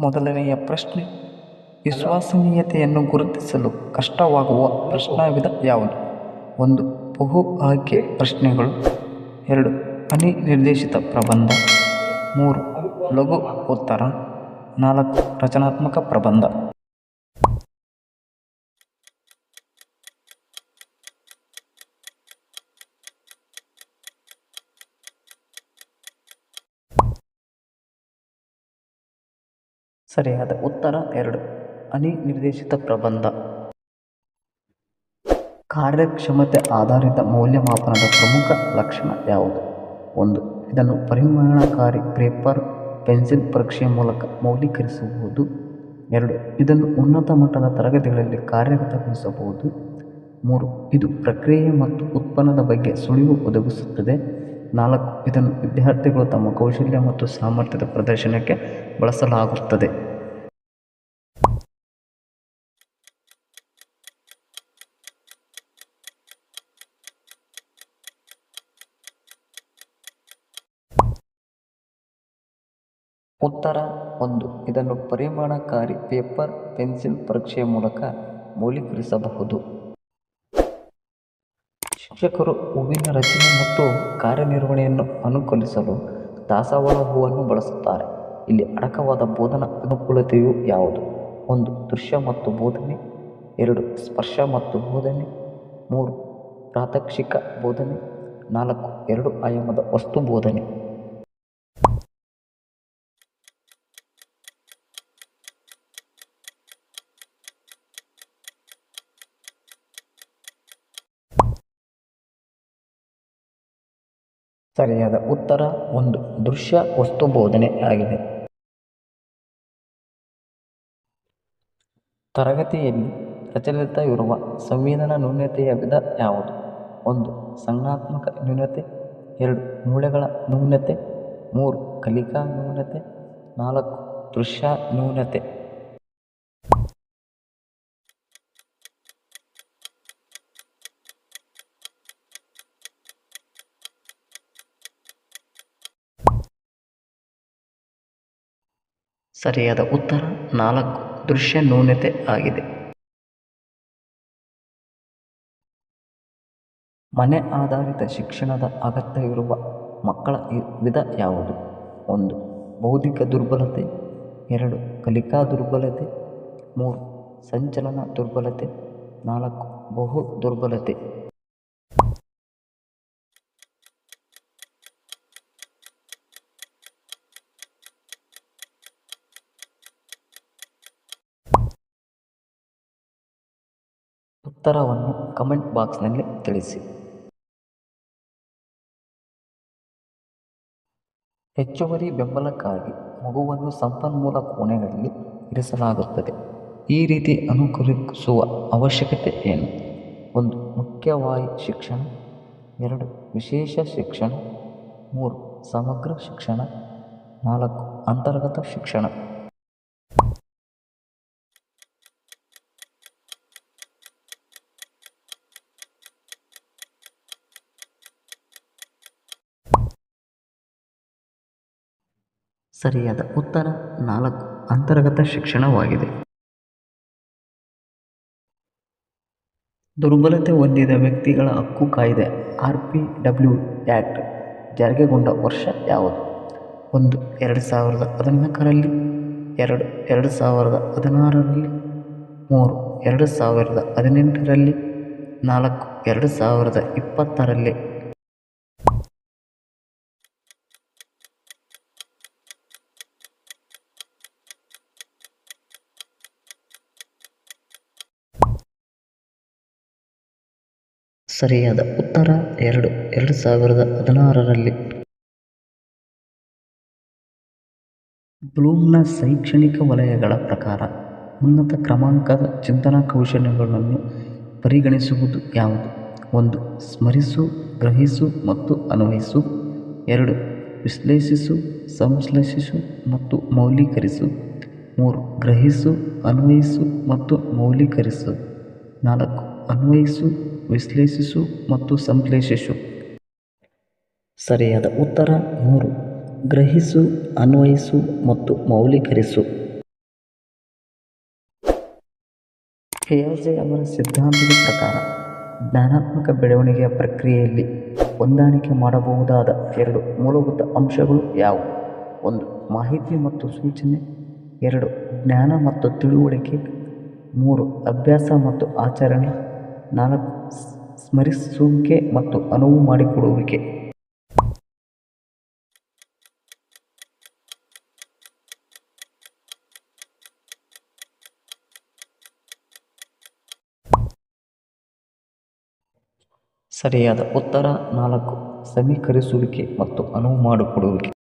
ಮೊದಲನೆಯ ಪ್ರಶ್ನೆ, ವಿಶ್ವಸನೀಯತೆಯನ್ನು ಗುರುತಿಸಲು ಕಷ್ಟವಾಗುವ ಪ್ರಶ್ನಾವಿಧ ಯಾವುದು? ಒಂದು, ಬಹು ಆಯ್ಕೆ ಪ್ರಶ್ನೆಗಳು. ಎರಡು, ಅನಿರ್ದೇಶಿತ ಪ್ರಬಂಧ. ಮೂರು, ಲಘು ಉತ್ತರ. ನಾಲ್ಕು, ರಚನಾತ್ಮಕ ಪ್ರಬಂಧ. ಸರಿಯಾದ ಉತ್ತರ ಎರಡು. ಅನಿರ್ದೇಶಿತ ಪ್ರಬಂಧ. ಕಾರ್ಯಕ್ಷಮತೆ ಆಧಾರಿತ ಮೌಲ್ಯಮಾಪನದ ಪ್ರಮುಖ ಲಕ್ಷಣ ಯಾವುದು? ಒಂದು. ಇದನ್ನು ಪರಿಮಾಣಕಾರಿ ಪೇಪರ್, ಪೆನ್ಸಿಲ್ ಪರೀಕ್ಷೆಯ ಮೂಲಕ ಮೌಲ್ಯೀಕರಿಸಬಹುದು. ಎರಡು. ಇದನ್ನು ಉನ್ನತ ಮಟ್ಟದ ತರಗತಿಗಳಲ್ಲಿ ಕಾರ್ಯಗತಗೊಳಿಸಬಹುದು. ಮೂರು. ಇದು ಪ್ರಕ್ರಿಯೆ ಮತ್ತು ಉತ್ಪನ್ನದ ಬಗ್ಗೆ ಸುಳಿವು ಒದಗಿಸುತ್ತದೆ. ನಾಲ್ಕು ಇದನ್ನು ವಿದ್ಯಾರ್ಥಿಗಳು ತಮ್ಮ ಕೌಶಲ್ಯ ಮತ್ತು ಸಾಮರ್ಥ್ಯದ ಪ್ರದರ್ಶನಕ್ಕೆ ಬಳಸಲಾಗುತ್ತದೆ. ಉತ್ತರ ಒಂದು, ಇದನ್ನು ಪರಿಮಾಣಕಾರಿ ಪೇಪರ್, ಪೆನ್ಸಿಲ್ ಪರೀಕ್ಷೆಯ ಮೂಲಕ ಮೌಲ್ಯೀಕರಿಸಬಹುದು. ಶಿಕ್ಷಕರು ಹೂವಿನ ರಚನೆ ಮತ್ತು ಕಾರ್ಯನಿರ್ವಹಣೆಯನ್ನು ಅನುಕೂಲಿಸಲು ದಾಸವಾಳ ಹೂವನ್ನು ಬಳಸುತ್ತಾರೆ. ಇಲ್ಲಿ ಅಡಕವಾದ ಬೋಧನಾ ಅನುಕೂಲತೆಯು ಯಾವುದು? ಒಂದು, ದೃಶ್ಯ ಮತ್ತು ಬೋಧನೆ. ಎರಡು, ಸ್ಪರ್ಶ ಮತ್ತು ಬೋಧನೆ. ಮೂರು, ಪ್ರಾತ್ಯಕ್ಷಿಕ ಬೋಧನೆ. ನಾಲ್ಕು, ಎರಡು ಆಯಾಮದ ವಸ್ತು ಬೋಧನೆ. ಸರಿಯಾದ ಉತ್ತರ ಒಂದು ದೃಶ್ಯ ವಸ್ತು ಬೋಧನೆ ಆಗಿದೆ. ತರಗತಿಯಲ್ಲಿ ಪ್ರಚಲಿತವಿರುವ ಸಂವೇದನಾ ನ್ಯೂನತೆಯ ವಿಧ ಯಾವುದು? ಒಂದು, ಸಂಜ್ಞಾತ್ಮಕ ನ್ಯೂನತೆ. ಎರಡು, ಮೂಳೆಗಳ ನ್ಯೂನತೆ. ಮೂರು, ಕಲಿಕಾ ನ್ಯೂನತೆ. ನಾಲ್ಕು, ದೃಶ್ಯ ನ್ಯೂನತೆ. ಸರಿಯಾದ ಉತ್ತರ ನಾಲ್ಕು. ದೃಶ್ಯ ನ್ಯೂನತೆ ಆಗಿದೆ. ಮನೆ ಆಧಾರಿತ ಶಿಕ್ಷಣದ ಅಗತ್ಯವಿರುವ ಮಕ್ಕಳ ವಿಧ ಯಾವುದು? ಒಂದು, ಬೌದ್ಧಿಕ ದುರ್ಬಲತೆ. ಎರಡು, ಕಲಿಕಾ ದುರ್ಬಲತೆ. ಮೂರು, ಸಂಚಲನ ದುರ್ಬಲತೆ. ನಾಲ್ಕು, ಬಹು ದುರ್ಬಲತೆ. ಉತ್ತರವನ್ನು ಕಮೆಂಟ್ ಬಾಕ್ಸ್ನಲ್ಲಿ ತಿಳಿಸಿ. ಹೆಚ್ಚುವರಿ ಬೆಂಬಲಕ್ಕಾಗಿ ಮಗುವನ್ನು ಸಂಪನ್ಮೂಲ ಕೋಣೆಗಳಲ್ಲಿ ಇರಿಸಲಾಗುತ್ತದೆ. ಈ ರೀತಿ ಅನುಕರಿಸುವ ಅವಶ್ಯಕತೆ ಏನು? ಒಂದು, ಮುಖ್ಯವಾಯಿ ಶಿಕ್ಷಣ. ಎರಡು, ವಿಶೇಷ ಶಿಕ್ಷಣ. ಮೂರು, ಸಮಗ್ರ ಶಿಕ್ಷಣ. ನಾಲ್ಕು, ಅಂತರ್ಗತ ಶಿಕ್ಷಣ. ಸರಿಯಾದ ಉತ್ತರ ನಾಲ್ಕು. ಅಂತರ್ಗತ ಶಿಕ್ಷಣವಾಗಿದೆ. ದುರ್ಬಲತೆ ಹೊಂದಿದ ವ್ಯಕ್ತಿಗಳ ಹಕ್ಕು ಕಾಯ್ದೆ, ಆರ್ ಪಿ ಡಬ್ಲ್ಯೂ ಆ್ಯಕ್ಟ್ ಜಾರಿಗೆಗೊಂಡ ವರ್ಷ ಯಾವುದು? ಒಂದು, ಎರಡು ಸಾವಿರದ ಹದಿನಾಲ್ಕರಲ್ಲಿ, ಎರಡು ಎರಡು ಸಾವಿರದ ಹದಿನಾರರಲ್ಲಿ, ಮೂರು, ಎರಡು ಸಾವಿರದ ಹದಿನೆಂಟರಲ್ಲಿ, ನಾಲ್ಕು, ಎರಡು ಸಾವಿರದ ಇಪ್ಪತ್ತರಲ್ಲಿ ಸರಿಯಾದ ಉತ್ತರ ಎರಡು ಎರಡು ಸಾವಿರದ ಹದಿನಾರರಲ್ಲಿ. ಬ್ಲೂಮ್ನ ಶೈಕ್ಷಣಿಕ ವಲಯಗಳ ಪ್ರಕಾರ ಉನ್ನತ ಕ್ರಮಾಂಕದ ಚಿಂತನಾ ಕೌಶಲ್ಯಗಳನ್ನು ಪರಿಗಣಿಸುವುದು ಯಾವುದು? ಒಂದು, ಸ್ಮರಿಸು, ಗ್ರಹಿಸು ಮತ್ತು ಅನ್ವಯಿಸು. ಎರಡು, ವಿಶ್ಲೇಷಿಸು, ಸಂಶ್ಲೇಷಿಸು ಮತ್ತು ಮೌಲ್ಯೀಕರಿಸು. ಮೂರು, ಗ್ರಹಿಸು, ಅನ್ವಯಿಸು ಮತ್ತು ಮೌಲ್ಯೀಕರಿಸು. ನಾಲ್ಕು, ಅನ್ವಯಿಸು ವಿಶ್ಲೇಷಿಸು ಮತ್ತು ಸಂಶ್ಲೇಷಿಸು. ಸರಿಯಾದ ಉತ್ತರ ಮೂರು. ಗ್ರಹಿಸು, ಅನ್ವಯಿಸು ಮತ್ತು ಮೌಲ್ಯೀಕರಿಸು. ಪಿಯಾಜೆ ಅವರ ಸಿದ್ಧಾಂತದ ಪ್ರಕಾರ, ಜ್ಞಾನಾತ್ಮಕ ಬೆಳವಣಿಗೆಯ ಪ್ರಕ್ರಿಯೆಯಲ್ಲಿ ಹೊಂದಾಣಿಕೆ ಮಾಡಬಹುದಾದ ಎರಡು ಮೂಲಭೂತ ಅಂಶಗಳು ಯಾವುವು? ಒಂದು, ಮಾಹಿತಿ ಮತ್ತು ಸೂಚನೆ. ಎರಡು, ಜ್ಞಾನ ಮತ್ತು ತಿಳುವಳಿಕೆ. ಮೂರು, ಅಭ್ಯಾಸ ಮತ್ತು ಆಚರಣೆ. ನಾಲ್ಕು ಸ್ಮರಿಸುವಿಕೆ ಮತ್ತು ಅನುವು ಮಾಡಿಕೊಡುವಿಕೆ. ಸರಿಯಾದ ಉತ್ತರ ನಾಲ್ಕು ಸಮೀಕರಿಸುವಿಕೆ ಮತ್ತು ಅನುವು ಮಾಡಿಕೊಡುವಿಕೆ.